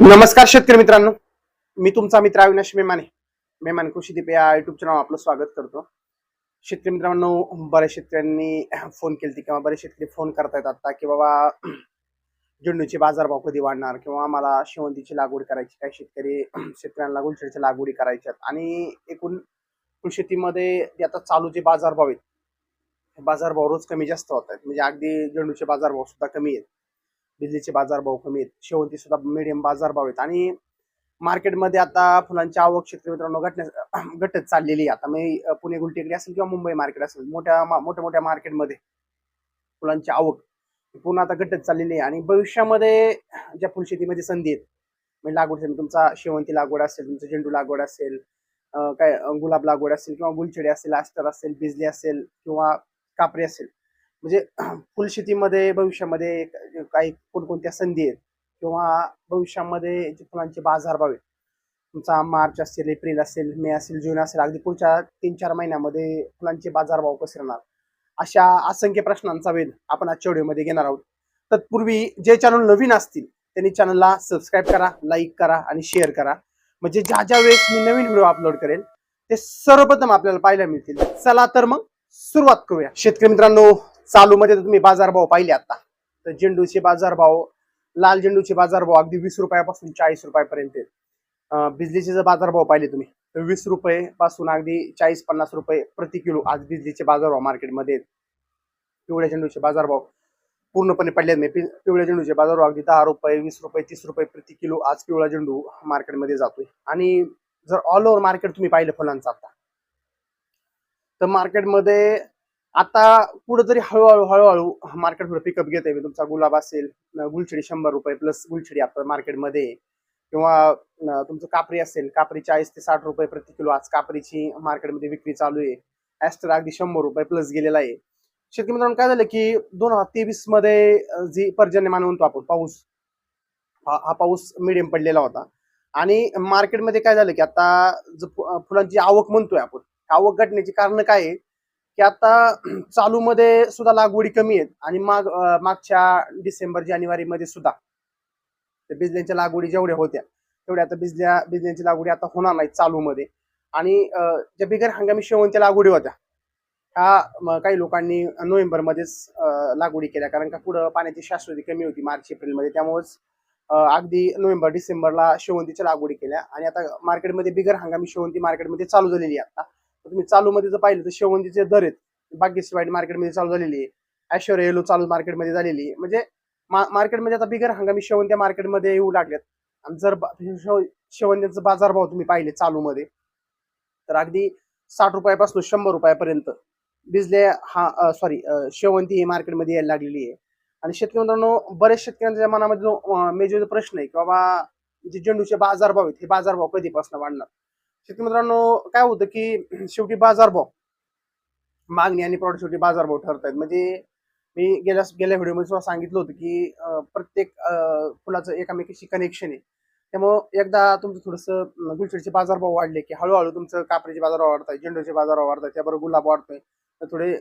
नमस्कार शेतकरी मित्रांनो. मी तुमचा मित्र अविनाश मेमाने. मेमान कृषी दीप या युट्यूब चॅनल आपलं स्वागत करतो. शेतकरी मित्रांनो बऱ्याच शेतकऱ्यांनी फोन केलते किंवा बरेच शेतकरी फोन करतायत आता की बाबा झेंडूचे बाजारभाव कधी वाढणार किंवा आम्हाला शेवंतीची लागवड करायची काही शेतकरी शेतकऱ्यांना गुलछडीच्या लागवडी करायच्यात आणि एकूण शेतीमध्ये जे आता चालू जे बाजारभाव आहेत बाजारभाव रोज कमी जास्त होत आहेत. म्हणजे अगदी झेंडूचे बाजारभाव सुद्धा कमी आहेत. बिजलीचे बाजारभाव कमी आहेत. शेवंती सुद्धा मिडियम बाजारभाव आहेत. आणि मार्केटमध्ये आता फुलांची आवक क्षेत्र मित्रांनो घटण्यास घटत चाललेली आहे. आता मी पुणे गुलटेकडी असेल किंवा मुंबई मार्केट असेल मोठ्या मा- मोठ्या मोठ्या मार्केटमध्ये फुलांची आवक ही पुन्हा आता घटत चाललेली आहे. आणि भविष्यामध्ये ज्या फुलशेतीमध्ये संधी आहेत म्हणजे लागवड तुमचा शेवंती लागवड असेल तुमचं झेंडू लागवड असेल काय गुलाब लागवड असेल किंवा गुलछडी असेल अस्तर असेल बिजली असेल किंवा कापरी असेल म्हणजे फुलशेतीमध्ये भविष्यामध्ये काही कोणकोणत्या संधी आहेत? किंवा भविष्यामध्ये जे फुलांचे बाजारभाव आहेत? तुमचा मार्च असेल एप्रिल असेल मे असेल जून असेल अगदी पुढच्या तीन चार महिन्यामध्ये फुलांचे बाजारभाव कसे राहणार? अशा असंख्य प्रश्नांचा वेध आपण आजच्या व्हिडिओमध्ये घेणार आहोत. तत्पूर्वी जे चॅनल नवीन असतील त्यांनी चॅनलला सबस्क्राईब करा लाईक करा आणि शेअर करा. म्हणजे ज्या ज्या वेळेस मी नवीन व्हिडिओ अपलोड करेल ते सर्वप्रथम आपल्याला पाहायला मिळतील. चला तर मग सुरुवात करूया. शेतकरी मित्रांनो चालू मध्ये तर तुम्ही बाजारभाव पाहिले आता. तर झेंडूचे बाजारभाव लाल झेंडूचे बाजारभाव अगदी वीस रुपयापासून चाळीस रुपयापर्यंत बिजलीचे जर बाजारभाव पाहिले तुम्ही तर वीस रुपये पासून अगदी चाळीस पन्नास रुपये प्रति किलो आज बिजलीचे बाजारभाव मार्केटमध्ये पिवळ्या झेंडूचे बाजारभाव पूर्णपणे पडले नाही पिवळ्या झेंडूचे बाजारभाव अगदी दहा रुपये वीस रुपये तीस रुपये प्रति किलो आज पिवळा झेंडू मार्केटमध्ये जातोय. आणि जर ऑल ओव्हर मार्केट तुम्ही पाहिलं फुलांचं आता तर मार्केटमध्ये आता कुठंतरी हळूहळू हळूहळू मार्केट थोडं पिकअप घेत आहे तुमचा गुलाब असेल गुलछडी शंभर रुपये प्लस गुलछडी आता मार्केटमध्ये किंवा तुमचं कापरी असेल कापरी चाळीस ते साठ रुपये प्रति किलो. आज कापरीची मार्केटमध्ये विक्री चालू आहे. ॲस्टर अगदी शंभर रुपये प्लस गेलेला आहे. शेतकरी मित्रांनो काय झालं की दोन हजार तेवीसमध्ये जी पर्जन्यमान म्हणतो आपण पाऊस हा पाऊस मिडियम पडलेला होता. आणि मार्केटमध्ये काय झालं की आता जो फुलांची आवक म्हणतोय आपण. आवक घटण्याची कारण काय आहे? की आता चालू मध्ये सुद्धा लागवडी कमी आहेत आणि माग मागच्या डिसेंबर जानेवारी मध्ये सुद्धा. त्या बिजल्यांच्या लागवडी जेवढ्या होत्या तेवढ्या आता बिजल्या बिजल्यांची लागवडी आता होणार नाही चालू मध्ये आणि ज्या बिगर हंगामी शेवंच्या लागवडी होत्या ह्या काही लोकांनी नोव्हेंबर मध्येच लागवडी केल्या. कारण का पुढं पाण्याची शाश्वती कमी होती मार्च एप्रिलमध्ये त्यामुळेच अगदी नोव्हेंबर डिसेंबरला शेवंतीच्या लागवडी केल्या. आणि आता मार्केटमध्ये बिगर हंगामी शेवंती मार्केटमध्ये चालू झालेली आहे आता. तुम्ही चालू मध्ये जर पाहिलं तर शेवंतीचे दर आहेत. बागेची वाईट मार्केटमध्ये चालू झालेली आहे. ऐश्वर्या येलो चालू मार्केटमध्ये झालेली आहे. म्हणजे मा- मार्केटमध्ये आता बिगर हंगामी शेवंत्या मार्केटमध्ये येऊ लागल्यात आणि जर शेव- शेवंत्यांचा बाजारभाव तुम्ही पाहिले चालू मध्ये तर अगदी साठ रुपयापासून शंभर रुपयापर्यंत बिजले हा सॉरी शेवंती ही मार्केटमध्ये यायला लागलेली आहे. आणि शेतकरी मित्रांनो बरेच शेतकऱ्यांच्या मनामध्ये जो मेजर प्रश्न आहे की बाबा जे झेंडूचे बाजारभाव आहेत हे बाजारभाव कधीपासून वाढणार? शेतकरी मित्रांनो काय होतं की शेवटी बाजारभाव मागणी आणि प्रॉडक्ट शेवटी बाजारभाव ठरतायत. म्हणजे मी गेल्या गेल्या व्हिडिओमध्ये सुद्धा सांगितलं होतं की प्रत्येक फुलाचं एकामेकीशी कनेक्शन आहे. त्यामुळं एकदा तुमचं थोडंसं गुलशेडचे बाजारभाव वाढले की हळूहळू तुमचं कापरीचे बाजारभाव वाढतात झेंडूचे बाजारभाव वाढतात त्याबरोबर गुलाब वाढतोय. तर थोडे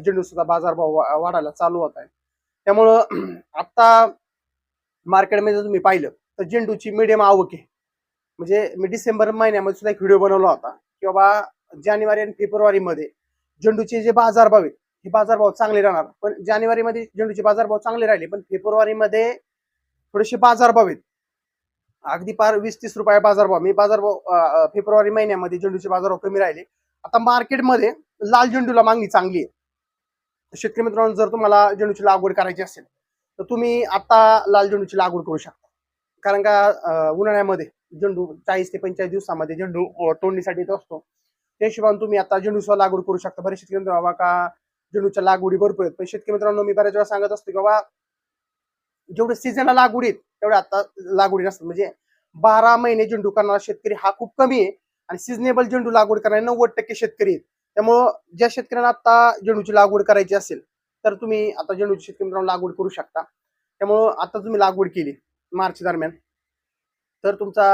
झेंडू सुद्धा बाजारभाव वाढायला चालू होत आहे त्यामुळं आत्ता मार्केटमध्ये जर तुम्ही पाहिलं तर झेंडूची मिडियम आवक आहे. म्हणजे मी डिसेंबर महिन्यामध्ये सुद्धा एक व्हिडिओ बनवला होता की बाबा जानेवारी आणि फेब्रुवारीमध्ये झेंडूचे जे बाजारभाव आहेत हे बाजारभाव चांगले राहणार. पण जानेवारीमध्ये झेंडूचे बाजारभाव चांगले राहिले पण फेब्रुवारीमध्ये थोडेसे बाजारभाव आहेत. अगदी पार वीस तीस रुपये बाजारभाव. मी बाजारभाव फेब्रुवारी महिन्यामध्ये झेंडूचे बाजारभाव कमी राहिले. आता मार्केटमध्ये लाल झेंडूला मागणी चांगली आहे. तर शेतकरी मित्रांनो जर तुम्हाला झेंडूची लागवड करायची असेल तर तुम्ही आता लाल झेंडूची लागवड करू शकता. कारण का उन्हाळ्यामध्ये झेंडू चाळीस ते पंचेचाळीस दिवसामध्ये झेंडू तोडणीसाठी येत असतो. त्या हिशोबाने तुम्ही आता झेंडूचा लागवड करू शकता. बरेच शेतकरी मित्रांनो बाबा का झेंडूच्या लागवडी भरपूर आहेत. पण शेतकरी मित्रांनो मी बऱ्याच वेळा सांगत असतो की बाबा जेवढे सीझनला लागवडी आहेत तेवढे आता लागवडी नसतात. म्हणजे बारा महिने झेंडू करणारा शेतकरी हा खूप कमी आहे आणि सिजनेबल झेंडू लागवड करणारे नव्वद टक्के शेतकरी आहेत. त्यामुळं ज्या शेतकऱ्यांना आता झेंडूची लागवड करायची असेल तर तुम्ही आता झेंडूची शेतकरी मित्रांनो लागवड करू शकता. त्यामुळं आता तुम्ही लागवड केली मार्च दरम्यान. तर तुमचा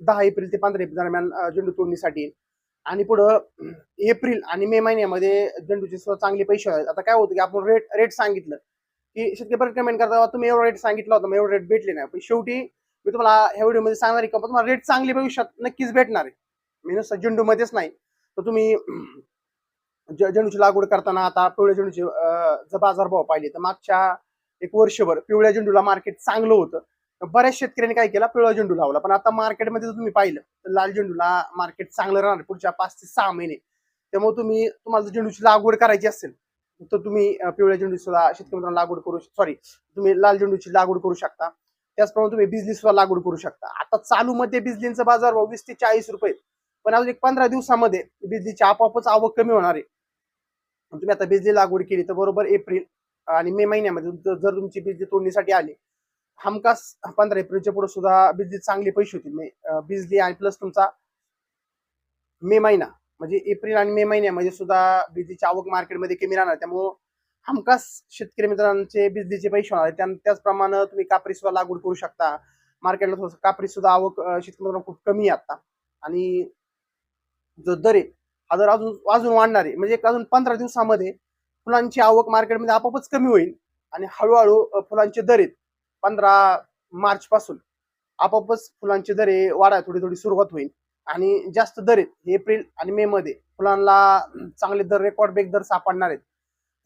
दहा एप्रिल ते पंधरा एप्रिल दरम्यान झेंडू तोडणीसाठी आणि पुढं एप्रिल आणि मे महिन्यामध्ये झेंडूचे सुद्धा चांगले पैसे आहेत. आता काय होतं की आपण रेट रेट सांगितलं की शेतकरी परत कमेंट करता तुम्ही एवढा रेट सांगितला होता मग एवढा रेट भेटले नाही. पण शेवटी मी तुम्हाला ह्या व्हिडिओमध्ये सांगणार आहे का तुम्हाला रेट चांगले भविष्यात नक्कीच भेटणार आहे. मी नुसतं झेंडूमध्येच नाही. तर तुम्ही ज- झेंडूची लागवड करताना आता पिवळ्या झेंडूचे जर बाजारभाव पाहिले तर मागच्या एक वर्षभर पिवळ्या झेंडूला मार्केट चांगलं होतं. बऱ्याच शेतकऱ्यांनी काय केला? पिवळा झेंडू लावला. पण आता मार्केटमध्ये जर तुम्ही पाहिलं तर लाल झेंडूला मार्केट चांगलं राहणार. पुढच्या पाच ते सहा महिने. त्यामुळे तुम्ही तुम्हाला जर झेंडूची लागवड करायची असेल तर तुम्ही पिवळ्या झेंडू सुद्धा शेतकरी मित्रांनो लागवड करू सॉरी तुम्ही लाल झेंडूची लागवड करू शकता. त्याचप्रमाणे तुम्ही बिजली सुद्धा लागवड करू शकता. आता चालू मध्ये बिजलींचा बाजार भाव वीस ते चाळीस रुपये पण अजून एक पंधरा दिवसामध्ये बिजलीची आपोआपच आवक कमी होणार आहे. तुम्ही आता बिजली लागवड केली तर बरोबर एप्रिल आणि मे महिन्यामध्ये जर जर तुमची बिजली तोडणीसाठी आली हमखास पंधरा एप्रिलच्या पुढे सुद्धा बिजली चांगले पैसे होतील. बिजली आणि प्लस तुमचा मे महिना म्हणजे एप्रिल आणि मे महिन्यामध्ये सुद्धा बिजलीची आवक मार्केटमध्ये कमी राहणार. त्यामुळं हमखास शेतकरी मित्रांचे बिजलीचे पैसे होणार त्याचप्रमाणे तुम्ही कापरी सुद्धा लागवड करू शकता. मार्केटला थोडंसं कापरी सुद्धा आवक शेतकरी मित्रांना खूप कमी आहे आता. आणि जो दर आहे हा दर अजून अजून वाढणार आहे. म्हणजे एक अजून पंधरा दिवसामध्ये फुलांची आवक मार्केटमध्ये आपोआपच कमी होईल. आणि हळूहळू फुलांचे दर आहेत पंधरा मार्च पासून आपोआपच फुलांचे दरे वाढायला थोडी थोडी सुरुवात होईल. आणि जास्त दर आहेत एप्रिल आणि मे मध्ये फुलांना चांगले दर रेकॉर्ड ब्रेक दर सापडणार आहेत.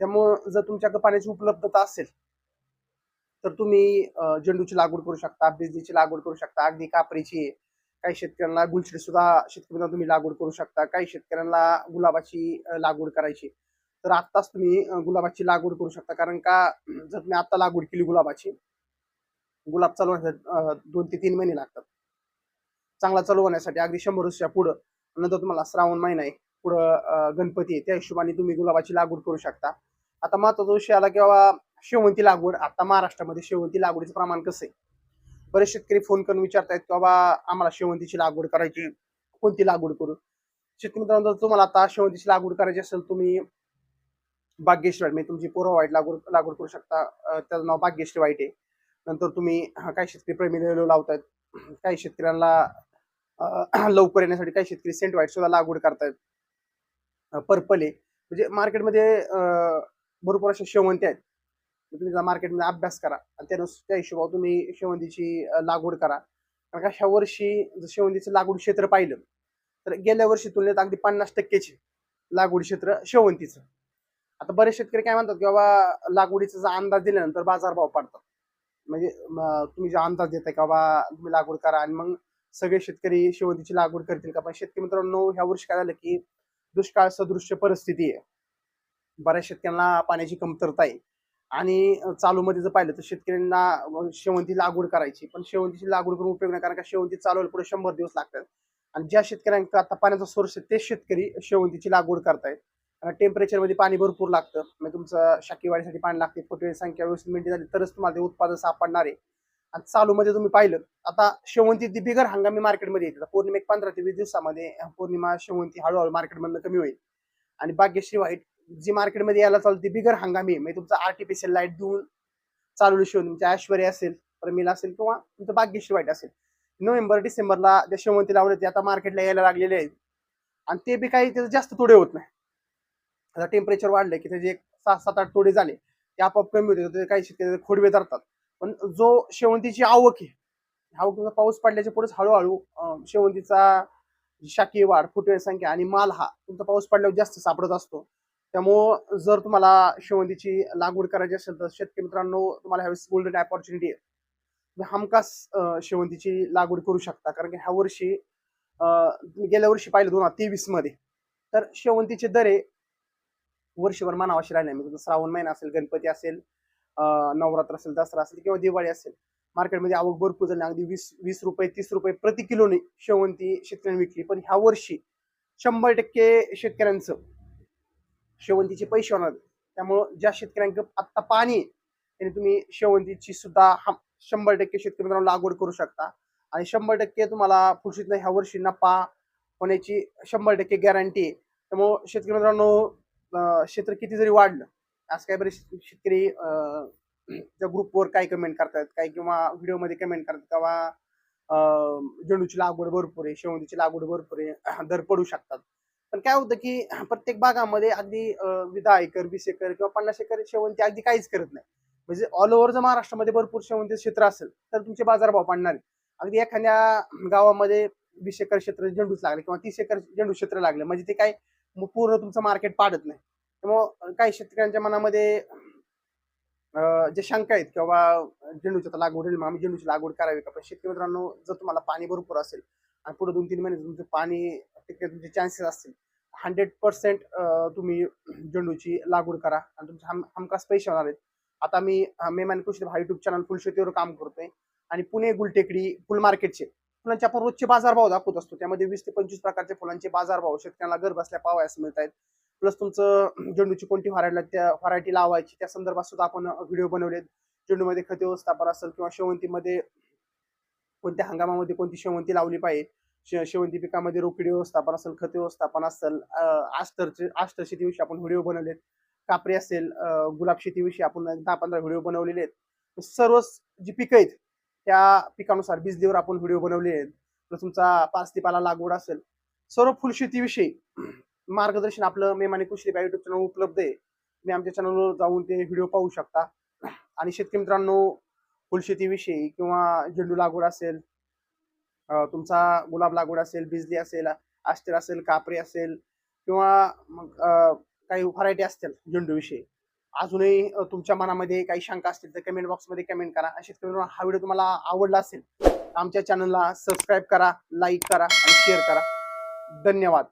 त्यामुळं जर तुमच्याकडे पाण्याची उपलब्धता असेल तर तुम्ही झेंडूची लागवड करू शकता बिजलीची लागवड करू शकता अगदी कापरीची काही शेतकऱ्यांना गुलछडी सुद्धा शेतकऱ्यांना तुम्ही लागवड करू शकता. काही शेतकऱ्यांना गुलाबाची लागवड करायची. तर आत्ताच तुम्ही गुलाबाची लागवड करू शकता. कारण का जर तुम्ही आत्ता लागवड केली गुलाबाची गुलाब चालू होण्यासाठी दोन ते तीन महिने लागतात. चांगला चालू होण्यासाठी अगदी शंभर वर्षाच्या पुढं नंतर तुम्हाला श्रावण महिना आहे पुढं गणपती आहे त्या हिशोबाने तुम्ही गुलाबाची लागवड करू शकता. आता महत्त्वाचा विषय आला किंवा शेवंती लागवड आता महाराष्ट्रामध्ये शेवंती लागवडीचं प्रमाण कसं आहे? बरेच शेतकरी फोन करून विचारतायत की बाबा आम्हाला शेवंतीची लागवड करायची कोणती लागवड करू? शेतकरी मित्रांनो जर तुम्हाला आता शेवंतीची लागवड करायची असेल तुम्ही भाग्यश्री म्हणजे तुमची पूर्व वाईट लागवड लागवड करू शकता. त्याचं नाव भाग्यश्री वाईट आहे. नंतर तुम्ही काही शेतकरी प्रेमी लावतायत. काही शेतकऱ्यांना लवकर येण्यासाठी काही शेतकरी सेंट व्हाईट सुद्धा लागवड करतायत. पर्पल. आहे म्हणजे मार्केटमध्ये भरपूर अशा शेवंती आहेत. तुम्ही जा मार्केटमध्ये अभ्यास करा. आणि त्यानुसार त्या हिशोबावर तुम्ही शेवंतीची लागवड करा. कारण का ह्या वर्षी जर शेवंतीचं लागवड क्षेत्र पाहिलं तर गेल्या वर्षी तुलनेत अगदी पन्नास टक्केचे लागवड क्षेत्र शेवंतीचं. आता बरेच शेतकरी काय म्हणतात की बाबा लागवडीचा जर अंदाज दिल्यानंतर बाजारभाव पडतात. म्हणजे तुम्ही जे अंदाज देताय का बा तुम्ही लागवड करा आणि मग सगळे शेतकरी शेवंतीची लागवड करतील का? पण शेतकरी मित्रांनो ह्या वर्षी काय झालं की दुष्काळ सदृश्य परिस्थिती आहे. बऱ्याच शेतकऱ्यांना पाण्याची कमतरता आहे. आणि चालूमध्ये जर पाहिलं तर शेतकऱ्यांना शेवंती लागवड करायची. पण शेवंतीची लागवड करून उपयोग नाही कारण का शेवंती चालवायला पुढे शंभर दिवस लागतात. आणि ज्या शेतकऱ्यांचा आता पाण्याचा सोर्स आहे तेच शेतकरी शेवंतीची लागवड करतायत. टेम्परेचरमध्ये पाणी भरपूर लागतं. म्हणजे तुमचं शाकीवाडीसाठी पाणी लागते फुटवे संख्या व्यवस्थित मेंटेन झाली तरच तुम्हाला ते उत्पादन सापडणार आहे. आणि चालूमध्ये तुम्ही पाहिलं आता शेवंती ती बिगर हंगामी मार्केटमध्ये येते. पौर्णिमा एक पंधरा ते वीस दिवसामध्ये पौर्णिमा शेवंती हळूहळू मार्केटमधनं कमी होईल. आणि भाग्यश्री व्हाईट जी मार्केटमध्ये यायला चालू ती बिगर हंगामी आहे. म्हणजे तुमचं आर्टिफिशियल लाइट देऊन चालू शिवून तुमच्या ऐश्वर्या असेल प्रमिला असेल किंवा तुमचं भाग्यश्री व्हाईट असेल. नोव्हेंबर डिसेंबरला त्या शेवंती लावले ते आता मार्केटला यायला लागलेले आहेत. आणि ते बी काही त्याचं जास्त तोडे होत नाही. आता टेम्परेचर वाढलं की त्याचे एक सात सात आठ तोडे झाले ते आपोआप कमी होते ते काही शेतकरी खोडवे धरतात. पण जो शेवंतीची आवक आहे आवक पाऊस पडल्याच्या पुढेच हळूहळू शेवंतीचा शाकीय वाढ फुटवे संख्या आणि माल हा तुमचा पाऊस पडल्यावर जास्त सापडत असतो. त्यामुळं जर तुम्हाला शेवंतीची लागवड करायची असेल तर शेतकरी मित्रांनो तुम्हाला ह्यावेळेस गोल्डन ऑपॉर्च्युनिटी आहे. तुम्ही हमखास शेवंतीची लागवड करू शकता. कारण की ह्या वर्षी तुम्ही गेल्या वर्षी पाहिलं दोन हजार तेवीसमध्ये तर शेवंतीचे दरे वर्षभर मानावाशी राहिले म्हणजे श्रावण महिना असेल गणपती असेल नवरात्र असेल दसरा असेल किंवा दिवाळी असेल मार्केटमध्ये आवक भरपूर झाली. अगदी वीस वीस रुपये तीस रुपये प्रति किलोने शेवंती शेतकऱ्यांनी विकली. पण ह्या वर्षी शंभर टक्के शेतकऱ्यांचं शेवंतीचे पैसे होणार. त्यामुळं ज्या शेतकऱ्यांकडे आत्ता पाणी आहे, त्यांनी तुम्ही शेवंतीची सुद्धा शंभर टक्के शेतकरी मित्रांनो लागवड करू शकता. आणि शंभर टक्के तुम्हाला पुढच्या ह्या वर्षी नफा होण्याची शंभर टक्के गॅरंटी आहे. त्यामुळं शेतकरी मित्रांनो क्षेत्र किती जरी वाढलं आज काय बरे शेतकरी त्या ग्रुपवर काय कमेंट करतात काय किंवा व्हिडिओमध्ये कमेंट करतात किंवा झेंडूची लागवड भरपूर आहे शेवंतीची लागवड भरपूर आहे दर पडू शकतात. पण काय होतं की प्रत्येक भागामध्ये अगदी अं, दहा एकर वीस एकर किंवा पन्नास एकर शेवंती अगदी काहीच करत नाही. म्हणजे ऑल ओव्हर जर महाराष्ट्रामध्ये भरपूर शेवंती क्षेत्र असेल तर तुमचे बाजारभाव पडणार अगदी एखाद्या गावामध्ये वीस एकर क्षेत्र झेंडूच लागले किंवा तीस एकर झेंडू क्षेत्र लागलं म्हणजे ते काय मग पूर्ण तुमचं मार्केट पाडत नाही. त्यामुळं काही शेतकऱ्यांच्या मनामध्ये जे शंका आहेत किंवा झेंडूच्या लागवड होईल, मग आम्ही झेंडूची लागवड करावी का? पण शेतकरी मित्रांनो जर तुम्हाला पाणी भरपूर असेल आणि पुढे दोन तीन महिने तुमचं पाणी तिकडे तुमचे चान्सेस असतील हंड्रेड पर्सेंट तुम्ही झेंडूची लागवड करा आणि तुमचे हम हमखास पैसे होणार आहेत. आता मी मे मेमान कृषी हा युट्यूब चॅनल फुल शेतीवर काम करतोय आणि पुणे गुलटेकडी फुल मार्केटचे फुलांचे आपण रोजचे बाजारभाव दाखवत असतो. त्यामध्ये वीस ते पंचवीस प्रकारचे फुलांचे बाजारभाव शेतकऱ्यांना घर बसल्या पावायस मिळत आहेत. प्लस तुमचं झेंडूची कोणती व्हरायटी त्या व्हरायटी लावायची त्या संदर्भात सुद्धा आपण व्हिडिओ बनवलेत. झेंडूमध्ये खत व्यवस्थापन असेल किंवा शेवंतीमध्ये कोणत्या हंगामामध्ये कोणती शेवंती लावली पाहिजे शे- शेवंती पिकामध्ये रोकडी व्यवस्थापन असेल खत व्यवस्थापन असेल आष्टरचे आस्तरचे आस्तर शेतीविषयी आपण व्हिडिओ बनवलेत. कापरी असेल गुलाब शेतीविषयी आपण दहा पंधरा व्हिडिओ बनवलेले आहेत. सर्वच जी पिकं आहेत त्या पिकानुसार बिजलीवर आपण व्हिडिओ बनवले आहेत. तर तुमचा पास्तीपाला लागवड असेल सर्व फुलशेतीविषयी मार्गदर्शन आपलं मेमाने कृषी युट्यूब चॅनल उपलब्ध आहे. मी आमच्या चॅनलवर जाऊन ते व्हिडिओ पाहू शकता. आणि शेतकरी मित्रांनो फुलशेतीविषयी किंवा झेंडू लागवड असेल तुमचा गुलाब लागवड असेल बिजली असेल आस्टर असेल कापरी असेल किंवा मग काही व्हरायटी असतील झेंडूविषयी अजूनही तुमच्या मनामध्ये काही शंका असतील तर कमेंट बॉक्समध्ये कमेंट करा. शेतकरी हा व्हिडिओ तुम्हाला आवडला असेल तर आमच्या चॅनलला सबस्क्राईब करा लाईक करा आणि शेअर करा. धन्यवाद.